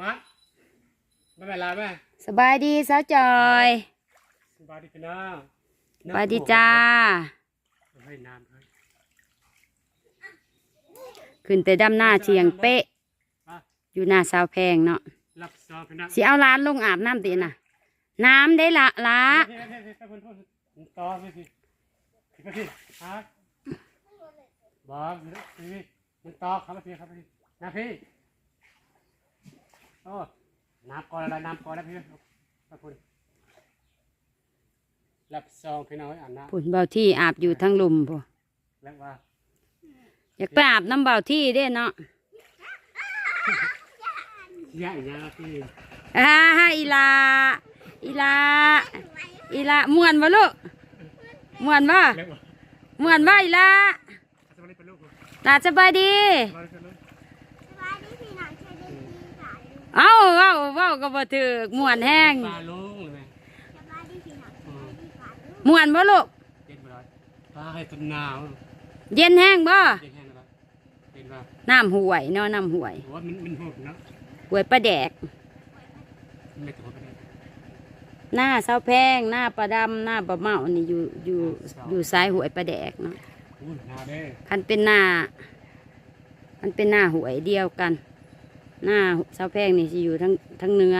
มาไม่เป็นไรแม่สบายดีสาวจอยสบายดีพี่น้องสบายดีจ้าเฮ้ยน้ำเฮ้ยขึ้นแต่ดำหน้าเชียงเป๊ะมาอยู่หน้าสาวแพงเนาะรับซองพี่น้องสิเอาร้านลงอาบน้ำตีน่ะ น้ำได้ละละพี่พี่พี่พี่พี่พี่ต่อพี่พี่พี่พี่ฮะบอกพี่พี่มันต่อครับพี่ครับพี่นะพี่โอ้น้ำก่อนอะไรน้ำก่อนนะพี่ขอบคุณรับซองพี่น้องอ่านน้ผุนเบาที่อาบอยู่ทั้งลุมพอำแล้วว่าอยากไปอาบน้ำเบาที่เด้เนาะใหญ่ยาพี่อ่าอีลา อีลา อีลาม่วนบ่ลูกม่วนบ่แล้วว่าม่วนบ่อีลาสวัสดีเป็นลูกตาสบายดี สวัสดีเป็นลูก เอ้าเว้าเว้าก็บ่ถึกม่วนแห้งปลาลุงเลยไหมอืมม่วนบ่ลูกเย็นไปเลยปลาให้ต้นหนาวเย็นแห้งบ่เย็นแห้งแล้วเย็นว่าน้ำห่วยเนาะน้ำห่วยโอ้มันมันโหดเนาะห่วยปลาแดก มันไม่ตัวไปได้หน้าเสาแพงหน้าปลาดำหน้าปลาเมานี่อยู่อยู่อยู่ซ้ายหวยปลาแดกเนาะอู้หนาวเด้คันเป็นหน้ามันเป็นหน้าหวยเดียวกัน หน้าเสาแพงนี่จะอยู่ทั้งทั้งเนื้อ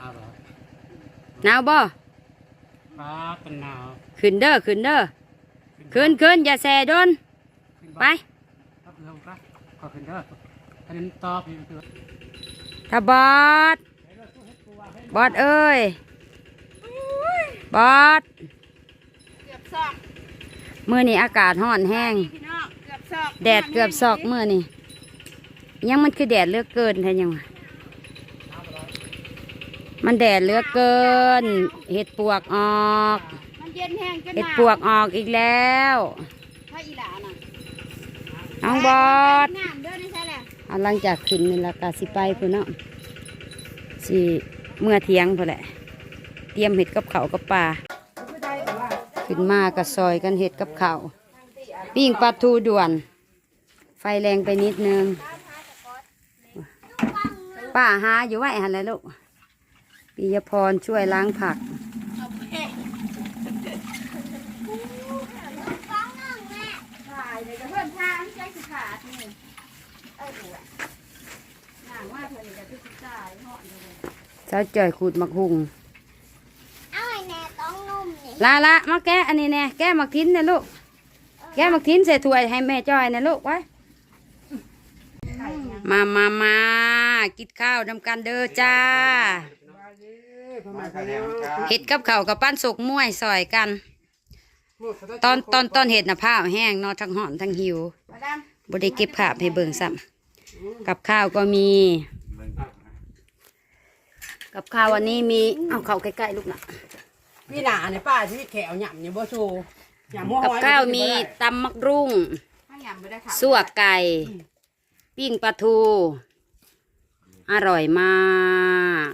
อ้าวเหรอหนาวบ่ปลาต้นหนาวขึ้นเด้อขึ้นเด้อขึ้นขึ้นอย่าแส่โดนขึ้นไปครับเร็วปะขอขึ้นเด้ออันนี้ตอบอยู่คือถ้าบอดบอดเอ้ยบอดเกือบซอกมื่อนี้อากาศร้อนแห้ง แดดเกือบซอกมื่อนี่ยังมันคือแดดเลือกเกินแท้ยังมันแดดเลือกเกิน เห็ดปวกออกมันเย็นแห้งจนเห็ดปวกออกอีกแล้วถ้าอีหลาน่ะน้องบอดน้ำเด้อนี่ใช่แหละหลังจากขึ้นนี่ละกาสิไปพุ่นเนาะสิเมื่อเที่ยงพุ่นแหละ เตรียมเห็ดกับเขากับปลาขึ้นมาก็ซอยกันเห็ดกับเขา ปิ้งปลาทูด่วน ไฟแรงไปนิดนึง ป้าหาอยู่ไว้หันเลยลูกปิยพรช่วยล้างผักถ่ายเลยจะเพิ่มทางใช้สิขาดนี่เอ้ยดูอะหนังว่าเธอนี่จะทุกข์ใจเหาะเลยเจ้าจ่อยขูดมักหุงเอาไอ้แน่ต้องนุ่มนี่ลาละมาแกะอันนี้แน่แกะมักทิ้นนะลูก แกะมักทิ้นใส่ถ้วยให้แม่จ้อยนะลูกไว้ มามามากินข้าวนำกันเด้อจ้า เห็ดกับเขาวกับปั้นสุกม้วยซอยกัน ตอนตอนตอนเห็ดนะผ้าแห้งเนอทั้งห่อนทั้งหิวบได้เก็บภาพให้เบิ่งซ้ำกับข้าวก็มี กับข้าววันนี้มี เอาเข้าใกล้ๆลูกนะ พี่หนาเนี่ยป้าที่แขวหย่ำเนี่ยบ่โชว์ หย่ำหัวหกับอยข้าวมีตำมักรุ่งถ้าหยำไม่ได้ค่ะสั่วไก่ ปิ้งปลาทู อร่อยมาก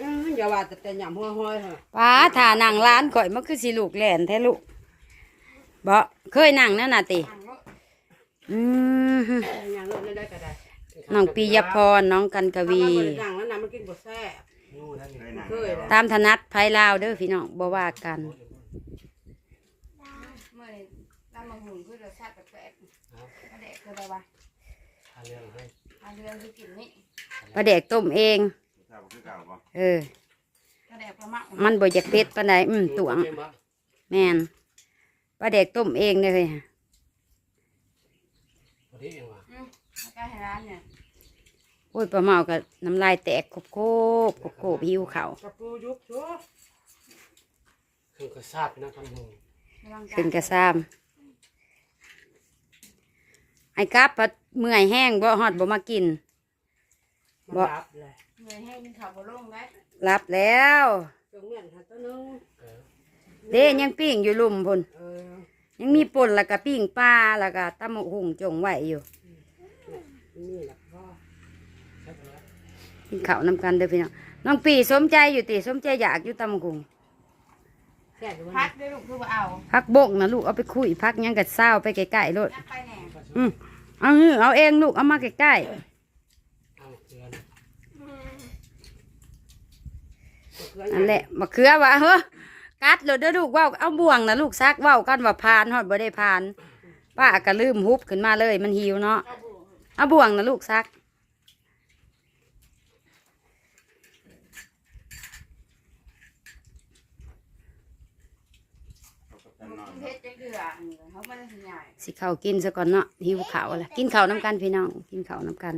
อื้ออย่าว่าแต่แต่หย่ำหัวหอยเถอะป้าถ่านั่งร้านข่อยมันคือสิลูกแหลนแท้ลูกบ่เคยนั่งนั่นน่ะติอืมหย่ำเลิกได้ก็ได้น้องปียพรน้องกันกวีถ้ามันบ่ได้ดังแล้วนะมันกินบ่แซ่บ เคยเลยตามถนัดไพลาวเด้อพี่น้องบ่ว่ากัน เมื่อนี่น้ำมังหุงคือรสชาติแปลกๆกระเดกคื ออะไรวะทานเรื่องให้อันเรืองคือกินนี่ปลาแดกต้มเองเออ กระเดกประมาณมันบ่อยากเผ็ดปานใดอืมตวงเกมบ่แม่นปลาแดกต้มเองเลยพอดีเองว่ะแล้วก็ให้ร้านเนี่ยโอ้ยปลาเมากับน้ำลายแตกโคบโคบโคบโคบหิวเขาวกระปูยุบชัวคือกระซาบนะทำหงระวังขึ้นกระซ้ำ ไอ้ครับพัดเมื่อยแห้งบ่ฮอดบ่มากินมันบ่รับเลยเงยให้ข่าวบอลงได้รับแล้วเครื่องเมียนหาตัวนึงเออเด้ยังปิ้งอยู่ลุ่มพุ่นเออยังมีป่นแล้วก็ปิ้งปลาแล้วก็ตำบักหุ่งจงไว้อยู่ นี่แหละพ่อใช่ปะวะกินข้าวนำกันเด้อพี่น้องน้องปีสมใจอยู่ติสมใจอยากอยู่ตำบักหุ่งแซ่บอยู่พัวะกด้วยลูกคือว่าเอาพักบกนะลูกเอาไปคุยพักหยังกัดเศร้าไปไกลๆโลดนักไปแหน่ อืมเอานี่เอาเองลูก เอามาใกล้เอาเกลือนะๆนั่นแหละมะเขือว่าเฮ้อกัดเลยเด้อลูกเว่าเอาบ่วงนะลูกซักเว่ากันว่าพานฮอดบ่ได้พานป้าก็ลืมฮุบขึ้นมาเลย มันหิวเนาะเอาบ่วงนะลูกซัก เฮ็ดจังเดือเขาไม่ได้สิใหญ่สิเข้าวกินซะก่อนเนาะหิวข้าวละกินข้าวน้ำกันพี่น้องกินข้าวน้ำกัน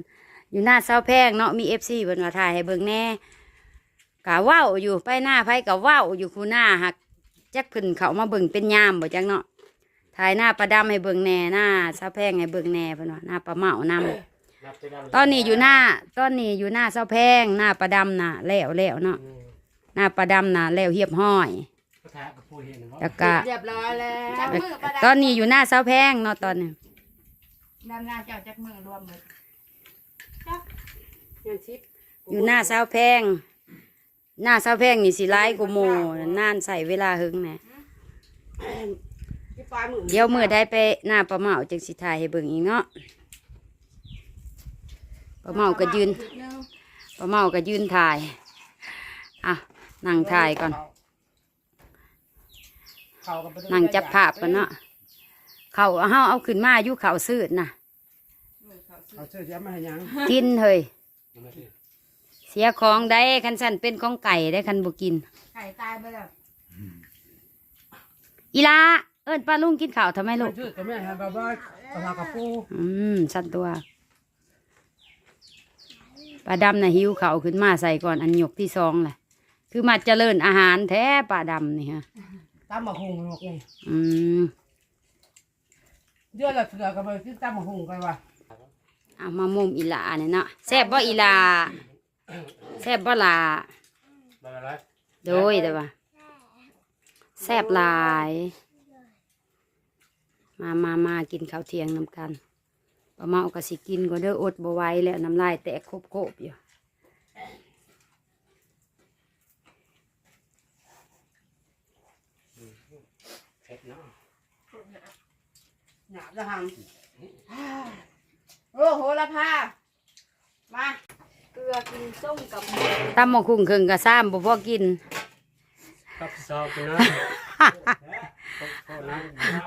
อยู่หน้าเสาแพงเนาะมีเอฟซีเพิ่นว่าถ่ายให้เบิ่งแหน่กะว้าวอยู่ไปหน้าไผกะว้าวอยู่คูหน้าหักจักเพิ่นเขามาเบิ่งเป็นยามบ่จักเนาะถ่ายหน้าปลาดำให้เบิ่งแหน่หน้าเสาแพงให้เบิ่งแหน่เพิ่นว่าหน้าปลาเมานํนับไปดำตอนนี้อยู่หน้าตอนนี้อยู่หน้าเสาแพงหน้าปลาดำน่ะแล้วแล้วเนาะอืมหน้าปลาดำน่ะแล้วเหียบห้อยก็ แทะกับผู้เห็นว่าแล้วก็เรียบร้อยแล้วจักมือประดับตอนนี้อยู่หน้าเสาแพงเนาะตอนนี้ดำนาเจ้าจักมือรวมหมดยังชิปอยู่หน้าเสาแพง หน้าเสาแพงนี่สิร้ายกูโมนานใส่เวลาหึงแหน่ที่ปลายมือเดี๋ยวมือได้ไปหน้าปลาเมาจังสิถ่ายให้เบิ่งอีกเนาะปลาเมาก็ยืนปลาเมาก็ยืนถ่ายอะนั่งถ่ายก่อนเข้ากั นไปด้วยนั่งจับภาพกันเนาะเขาเอาเฮาเอาขึ้นมาอยู่เขาซื้อน่ะเขาเชื่อจะมาให้หยังกินเฮ้ยเอามาสิเสียของได้คันสันเป็นของไก่ได้คันบ่กิน ไก่ตายไปแล้วอีลาเอิ้นป้าลุงกินข้าวทำไมลูกชื่อจะแม่ให้บ้าบ้าปลากระปูอืมสั่นตัวปลาดำน่ะหิวเขาวขึ้นมาใส่ก่อนอันหยกที่สองแหละคือมาเจริญอาหารแท้ปลาดำนี่ฮะ ตามมาหุงหมกนี่อืมเดือนละเถื่อกันไปที่ตามมาหุงกันว่ะเอามามุมอีหลาเนี่ยเนาะแซ่บบ่อีหลาแซ่บบ่ลาได้อะไรโดยแต่ว่าแซ่บหลาย มามามากินข้าวเที่ยงนำกันปลาเมาก็สิกินก็เด้ออดบ่ไหวแล้วน้ำลายแตกโคบๆอยู่ เผ็ดเนาะ หยาบจะหังโอ้โหละพามาเกลือกินส้มกับหมูตำหมกคุ้งครึ่งกะซ้ำบ่พอกิน กับซอกกินนะโทษนะ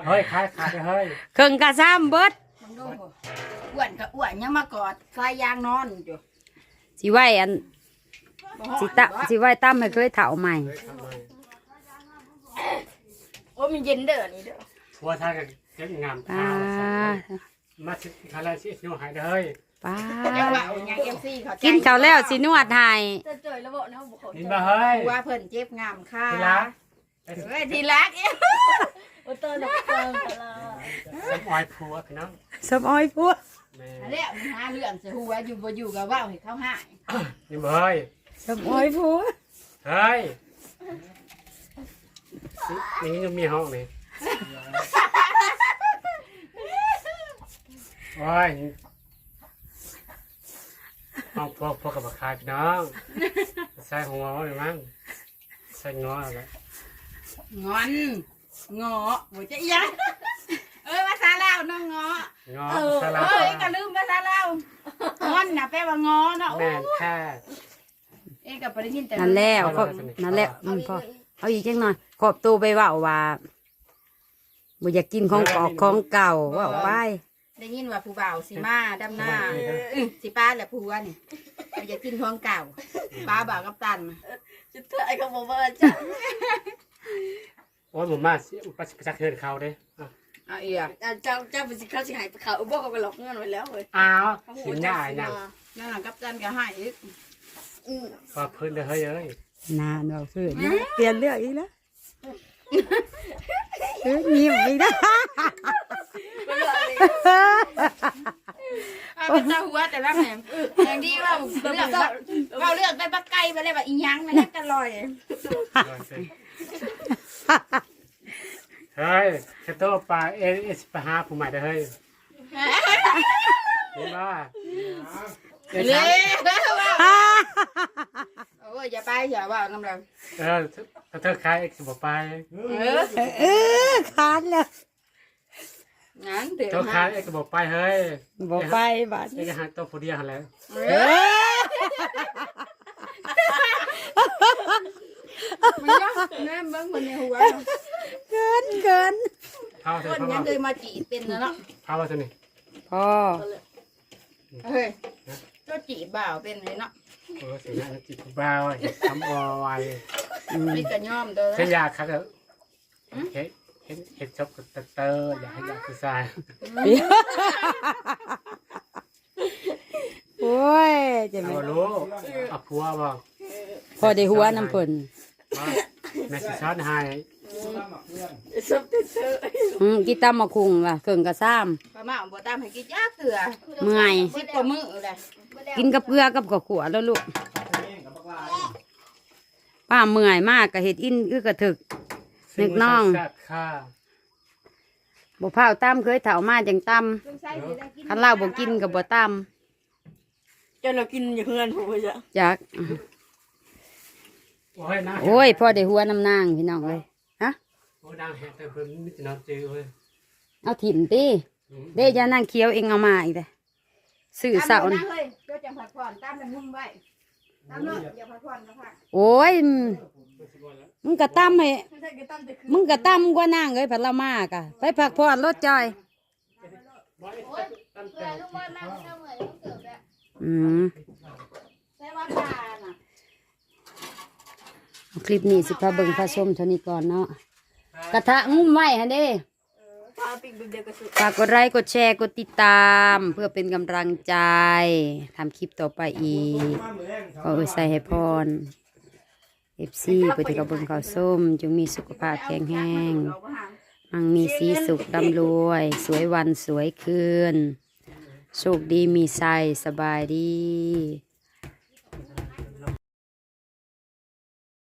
เฮ้ยขายขาดเลยเฮ้ยครึ่งกะซ้ำเบิดมึงดูบ่อ้วนกับอ้วนยังมากอดคลายยางนอนอยู่สิไหวอันบ่ฮอดสิตะสิไหวตั้มให้เคยเถาใหม่ เฮ้ยทำไมโอ้มันเย็นเด้อนี่เด้อทัวร์ทางกัน เก็บงามป้ามาสิคาราซิสิวหายเลยเฮ้ยป้าจังว่าเอาหยัง MC เขาใจกินข้าวแล้วสินวดให้จะจ่อยแล้วบ่เนะบ่เขากินมาเฮ้ยว่าเพิ่นเจ็บงามค่ะทีละเฮ้ยทีรักเอ้ยโอ้ตัวนักเกินตลอดสมออยผัวพี่น้องสมอ้อยพวกแม่อันเนี้ยมันหาเรื่องสิฮู้ว่าอยู่บ่อยู่ก็เว้าให้เขาหายนี่เฮ้ยสมอ้อยพวกเฮ้ยนี่ยังมีห้องนี่ โอ้ยห้องพวกพวกกับบักคายพี่น้องใส่หัวหรือมั้งใส่งออะไรงอนงอบ่จะอีหยังเอ้ยภาษาลาวเนาะงองอเออสลับเอ้ยก็ลืมภาษาลาวงอนน่ะแปลว่างอเนาะแม่นแค่เอ้ยก็บ่ได้ยินแต่นั่นแล้วก็นั่นแล้วอืมพอเอาอีกจังหน่อยขอบตัวไปเว่าว่าบ่อยากกินของกอกของเก่าเว่าไป ได้ยินว่าผู้บ่าวสิมาดำหน้าอื้อสิป้าแหละผัวนี่บ่อยากกินของเก่าป้าบ่าวกับตันจะเถอะไอ้ก็บ่ว่าจ้ะโอ้ยผมมาสิไปจักเฮือนเขาเด้อะเอาอีกอะเจ้าเจ้าสิเขาสิให้เขาบ่เขาก็หลอกเงินไว้แล้วเว้ยอ้าวสินใหญ่ยังนั่นน่ะกับตันก็ให้อีกพอพื้นเลยเฮ้ยเอ้ย นานเราซื้อนะเปลี่ยนเรื่องอีกแล้วเออ ยิ้มอีกแล้วเอาเป็นตาหัวแต่ละแหมอย่างดีว่าเลือกเราเลือกได้บักไก่ไปเลยว่าอีหยังมันนั่นกันลอยเฮ้ยจะโตปลาเอเอสไปหาผู้ใหม่เด้อเฮ้ยเห็นบ่เดี๋ยว เลถามยว่าโอ้ยอย่าไปอย่าว่าน้ำเราเออถ้าเธอขายเอ็กซ์บอกไปเออเออคานเลยงั้นเดี๋ยวเจ้าค้าเอ็กก็บอกไปเฮ้ยบอกไปบัดเอ็กก็หาตัวผู้เดียวหันแหล้วเอ้ยมันยากแม่เบิ้งมันในหัวเกินเกินพาว่าคนเถอะยังพาเคยมาจีบเป็นนะเนาะพาว่าเถอะนี่พ่อเฮ้ย ก็จีบบ่าวเป็นเลยเนาะเออสิงานจิตบ้าวเห็ดทำอไวไม่กระย่อมเด้อเส้นยาครับเห็ดเห็ดเห็ดชอบกับเตอร์อยากให้ยาคือทรายโอ้ยจะเอาไม่รู้เอาผัวบอกพอได้หัวน้ำเพิ่นแม่สิช้อนให้ซับเตอร์อืมกินตำมะคุงว่ะเกิงกระซ้พม่าบ่ตามให้กินยากเถื่อำเมื่อยสิบกว่ามื้อเลย กินกับเกลือกับกับขวแล้วลูกป้าเมื่อยมากกะเห็ดอินคือกระถึกนึกน้องแซ่บค่ะบ่เผาตำเคยเถามาจังตำคันเล่าบ่กินกับบ่ตจนเรากินอยู่เฮือนผู้จ้ะำจักโอ้ยนะโอ้ยพอได้หัวน้ำนางพี่น้องเลยฮะโอ้ยนางเห็ดแต่เพิ่นมิตรนอนจือเว้ยเอาถิ่มตีเด้ยานางเคี้ยวเองเอามาอีกเลยสื่อเสาตามนี่เฮ้ย เดี๋ยวจะผัดผ่อนตามแล้วงุ้มไว้ตามเนาะอย่าผัดผ่อนนะพักโอ้ยมึงกะตำให้ไม่ใช่ก็ตามแต่คือมึงกะตำกว่านางเลยผัดละมากะไปพักผ่อนรถจอยเพื่อนลูกบอลมาเสมอลูกเกิดแบบอืมใช่ว่าตาน่ะคลิปนี้สิพาเบิ่งพาชมเท่านี้ก่อนเนาะกระทะงุ้มไว้ฮะเด้ ฝากกดไลค์กดแชร์กดติดตาม เพื่อเป็นกำลังใจทำคลิปต่อไปอีกขออวยใส่ให้พรเอฟซีปฏิกบเบิ่งข้าวส้มจงมีสุขภาพแข็งแรงมังมีสีสุขร่ำรวย สวยวันสวยคืนโชคดีมีใสสบายดี